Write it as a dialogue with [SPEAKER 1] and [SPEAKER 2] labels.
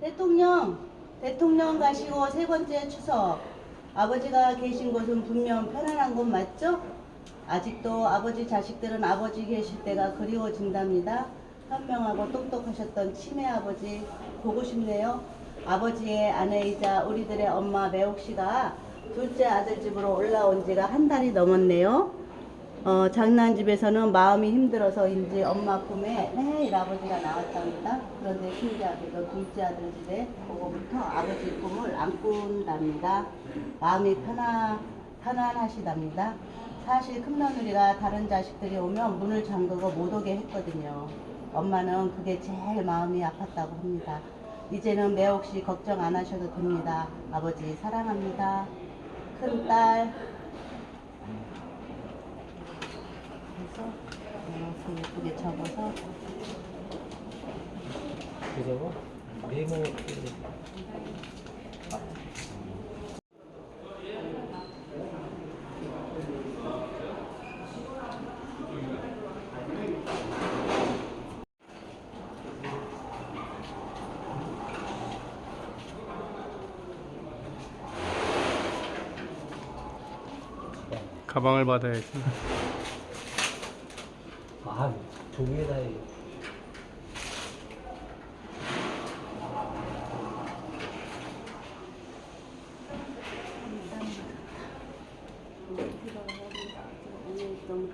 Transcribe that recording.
[SPEAKER 1] 대통령, 대통령 가시고 세 번째 추석. 아버지가 계신 곳은 분명 편안한 곳 맞죠? 아직도 아버지 자식들은 아버지 계실 때가 그리워진답니다. 현명하고 똑똑하셨던 치매 아버지 보고 싶네요. 아버지의 아내이자 우리들의 엄마 매옥 씨가 둘째 아들 집으로 올라온 지가 한 달이 넘었네요. 어, 장난집에서는 마음이 힘들어서인지 엄마 꿈에 매일 아버지가 나왔답니다. 그런데 신기하게도 둘째 아들 집에 보고부터 아버지 꿈을 안 꾼답니다. 마음이 편안, 편안하시답니다. 사실 큰 며느리가 다른 자식들이 오면 문을 잠그고 못 오게 했거든요. 엄마는 그게 제일 마음이 아팠다고 합니다. 이제는 매혹시 걱정 안 하셔도 됩니다. 아버지 사랑합니다. 큰딸 해서 이렇게 예쁘게 접어서
[SPEAKER 2] 그래서 네모
[SPEAKER 3] 가방을 받아야지.
[SPEAKER 2] 아 종이에다 해.
[SPEAKER 1] 너무